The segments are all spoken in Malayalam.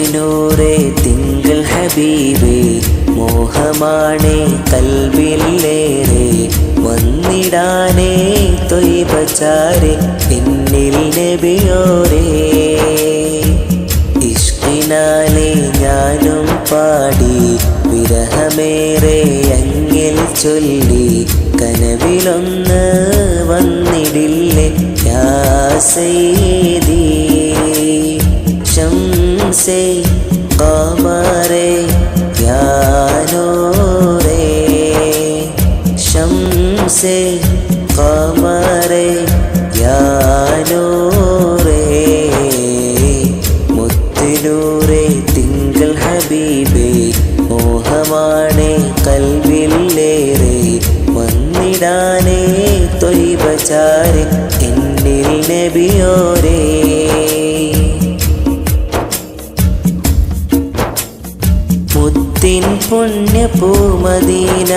മുത്തിനൂറെ തിങ്കൾ ഹബീബേ മോഹമാണേ കൽവില്ലേറെ വന്നിടാനേ തൊയ്ബച്ചാരെ എന്നിൽ നബിയോരേ. ഇഷ്കിനാലെ ഞാനും പാടി വിരഹമേറെ അങ്ങിൽ ചൊല്ലി കനവിലൊന്ന് വന്നിടില്ലേ യാ ശംസേ ഖമറേ യാ മുത്തിനൂറേ തിങ്കൾ ഹബീബേ മോഹമാണേ കൽവില്ലേറെ വന്നിടാനേ തൊയ്ബചാരെ എന്നിൽ നബിയോരേ. മുത്തിൻ പുണ്യ പൂമദീന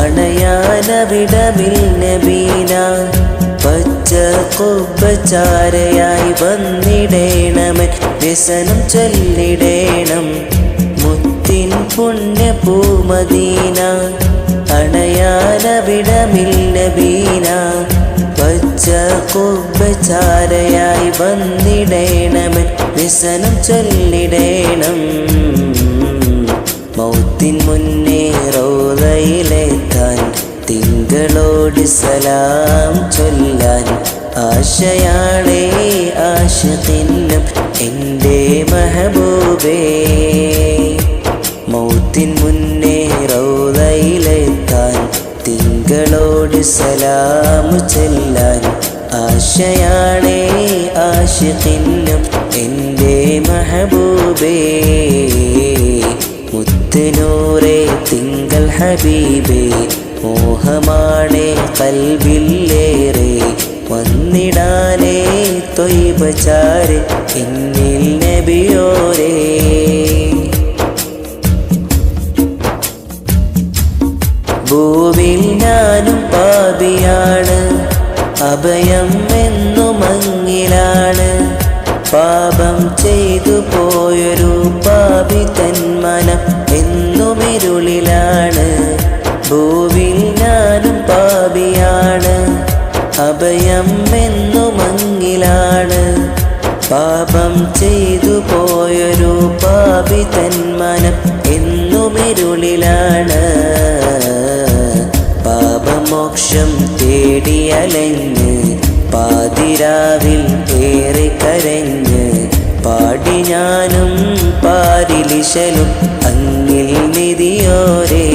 അണയാനവിടമിൽ നബീന പച്ച കൊബ്ബച്ചാരയായി വന്നിടേണമൻ വ്യസനം ചൊല്ലിടേണം. മുത്തിൻ പുണ്യ പൂമദീന അണയാനവിടമില്ലബീന പച്ച കൊബ്ബച്ചാരയായി വന്നിടേണമൻ വ്യസനം ചൊല്ലിടേണം. മൗത്തിൻ മുന്നേ റോലയിലെത്താൻ തിങ്കളോട് സലാം ചൊല്ലാൻ ആശയാണേ ആശത്തിനും എന്റെ മഹബൂബേ. മൗത്തിൻ മുന്നേ റൗതയിലെത്താൻ തിങ്കളോട് സലാം ചൊല്ലാൻ ആശയാണേ ആശിഖിനും എന്റെ മഹബൂബേ. മുത്തുനൂറേ തിങ്കൾ ഹബീബേ. മോഹമാണേ കൽവില്ലേറെ. വന്നിടാനേ തൊയ്ബചാരെ എന്നിൽ നബിയോരേ. ഭൂവിൽ ഞാനും പാപിയാണ് അഭയം എന്നു മങ്ങിലാണ് പാപം ചെയ്തു പോയൊരു പാപി തന്മനം എന്നും പാപം ചെയ്തു പോയൊരു പാപി തന്മനം എന്നുമിരുളിലാണ് പാപമോക്ഷം പാപമോക്ഷം തേടിയലഞ്ഞ് പാതിരാവിൽ ഏറെ കരഞ്ഞ് പാടി ഞാനും പാരിലിശലും അങ്ങിൽ നിധിയോരേ.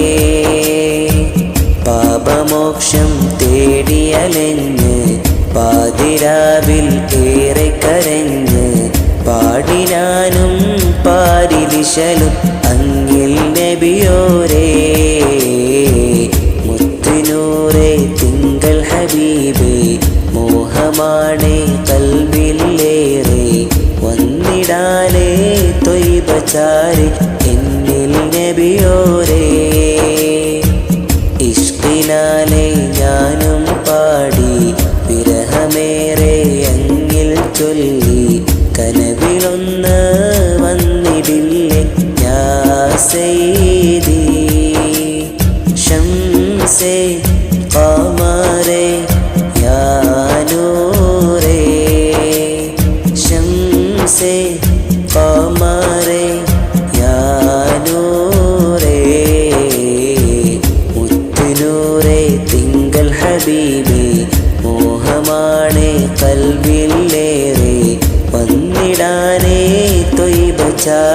പാപമോക്ഷം തേടിയലഞ്ഞ് പാതിരാവിൽ ഏറെ കരഞ്ഞ് പാടിനാനും പാരിലിശലും അങ്ങിൽ നബിയോരേ. മുത്തിനൂറേ തിങ്കൾ ഹബീബേ മോഹമാണേ കൽവില്ലേറെ വന്നിടാലേ തൊയ്ബചാരെ എന്നിൽ നബിയോരേ. ഇഷ്ടിനാലേ ഞാനും സയ്യിദി ശംസേ ഖമറേ യാ നൂറേ ശംസേ ഖമറേ യാ നൂറേ മുത്തുനൂറേ തിങ്കൾ ഹബീബേ മോഹമാണേ കൽവില്ലേറെ വന്നിടാനേ എന്നിൽ നബിയോരേ